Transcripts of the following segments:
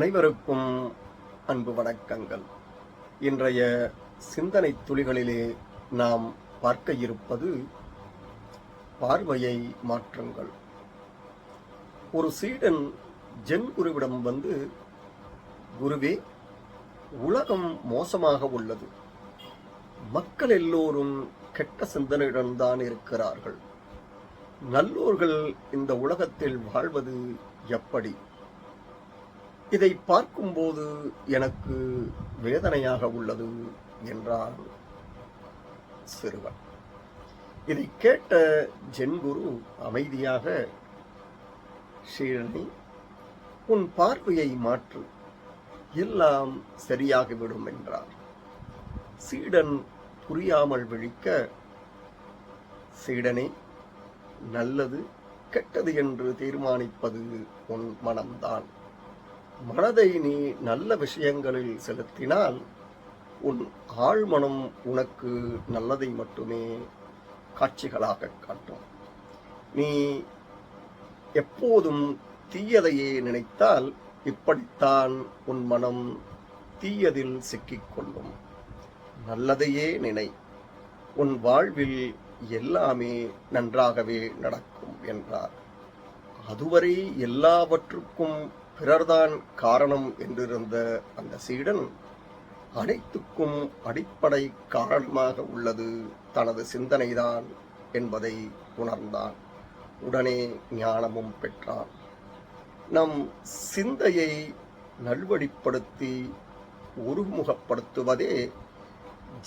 அனைவருக்கும் அன்பு வணக்கங்கள். இன்றைய சிந்தனை துளிகளிலே நாம் பார்க்க இருப்பது பார்வையை மாற்றுங்கள். ஒரு சீடன் ஜென் குருவிடம் வந்து குருவே உலகம் மோசமாக உள்ளது. மக்கள் எல்லோரும் கெட்ட சிந்தனையுடன் தான் இருக்கிறார்கள். நல்லோர்கள் இந்த உலகத்தில் வாழ்வது எப்படி? இதை பார்க்கும்போது எனக்கு வேதனையாக உள்ளது என்றான் சிறுவன். இதை கேட்ட ஜென்குரு அமைதியாக ஸ்ரீரணி உன் பார்வையை மாற்று. எல்லாம் சரியாகிவிடும் என்றார். சீடன் புரியாமல் விழிக்க சீடனே நல்லது கெட்டது என்று தீர்மானிப்பது உன் மனம்தான். மனதை நீ நல்ல விஷயங்களில் செலுத்தினால் உன் ஆழ்மனம் உனக்கு நல்லதை மட்டுமே காட்சிகளாக காட்டும். நீ எப்போதும் தீயதையே நினைத்தால் இப்படித்தான் உன் மனம் தீயதில் சிக்கிக்கொள்ளும். நல்லதையே நினை. உன் வாழ்வில் எல்லாமே நன்றாகவே நடக்கும் என்றார். அதுவரை எல்லாவற்றுக்கும் பிறர்தான் காரணம் என்றிருந்த அந்த சீடன் அனைத்துக்கும் அடிப்படை காரணமாக உள்ளது. தனது சிந்தனைதான் என்பதை உணர்ந்தான். உடனே ஞானமும் பெற்றான். நம் சிந்தையை நல்வழிப்படுத்தி ஒருமுகப்படுத்துவதே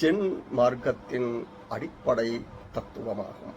ஜென் மார்க்கத்தின் அடிப்படை தத்துவமாகும்.